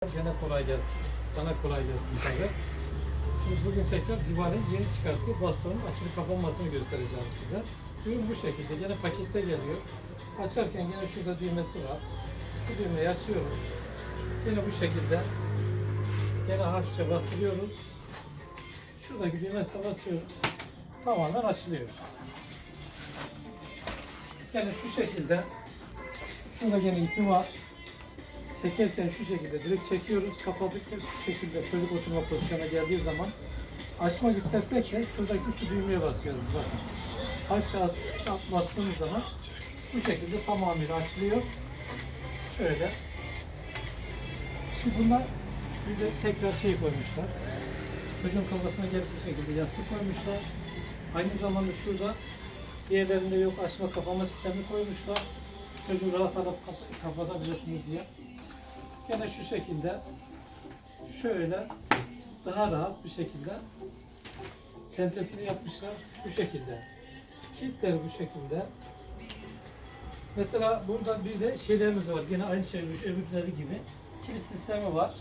Gene kolay gelsin. Bana kolay gelsin tabii. Şimdi bugün tekrar Divan'ın yeni çıkarttığı bastonun açılıp kapanmasını göstereceğim size. Ürün bu şekilde. Gene pakette geliyor. Açarken gene şurada düğmesi var. Şu düğmeyi açıyoruz. Gene bu şekilde. Gene hafifçe bastırıyoruz. Şuradaki düğmesine basıyoruz. Tamamen açılıyor. Yani şu şekilde. Şurada gene ipi var. Çekerken şu şekilde direkt çekiyoruz. Kapadıkça şu şekilde çocuk oturma pozisyona geldiği zaman açmak istersek de şuradaki şu düğmeye basıyoruz. Bakın. Hafifçe as- bastığımız zaman bu şekilde tamamıyla açılıyor. Şöyle. Şimdi bunlar bir de tekrar şey koymuşlar. Çocuğun kafasına gelecek şekilde yastık koymuşlar. Aynı zamanda şurada diğerlerinde yok açma kapama sistemi koymuşlar. Çocuğu rahat alıp kap- kapatabilirsiniz diye. Yine şu şekilde şöyle daha rahat bir şekilde tentesini yapmışlar bu şekilde. Kilitleri bu şekilde. Mesela burada bir de şeylerimiz var. Yine aynı şey öbürleri gibi. Kilit sistemi var.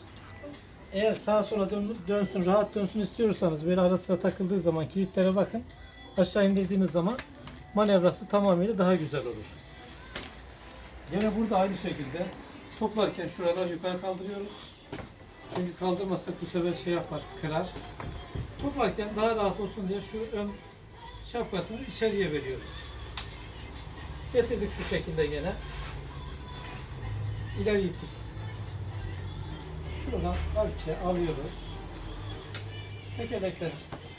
Eğer sağa sola dön- dönsün, rahat dönsün istiyorsanız böyle ara sıra takıldığı zaman kilitlere bakın. Aşağı indirdiğiniz zaman manevrası tamamıyla daha güzel olur. Yine burada aynı şekilde toplarken şuralar yukarı kaldırıyoruz. Çünkü kaldırmasak bu sefer şey yapar, kırar. Toplarken daha rahat olsun diye şu ön şapkasını içeriye veriyoruz. Getirdik şu şekilde gene. İleri ittik. Şuradan hafifçe alıyoruz. Tekerlekler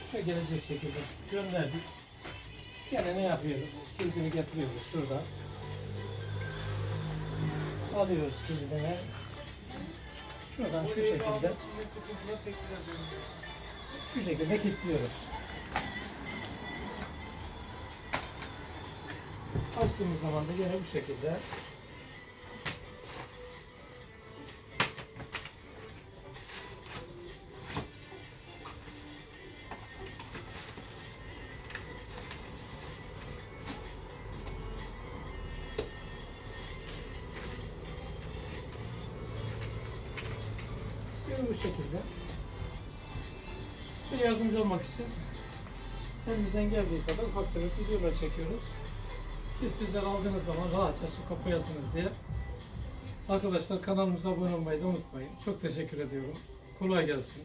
şuraya gelecek şekilde gönderdik. Gene ne yapıyoruz? Kilidini getiriyoruz şurada. Alıyoruz kilidini. Şuradan şu şekilde şu şekilde kilitliyoruz. Açtığımız zaman da yine bu şekilde bu şekilde. Size yardımcı olmak için elimizden geldiği kadar ufak tefek videolar çekiyoruz. Ki sizler aldığınız zaman rahatça açıp kapayasınız diye. Arkadaşlar kanalımıza abone olmayı da unutmayın. Çok teşekkür ediyorum. Kolay gelsin.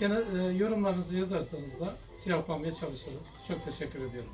Gene e, yorumlarınızı yazarsanız da cevaplamaya çalışırız. Çok teşekkür ediyorum.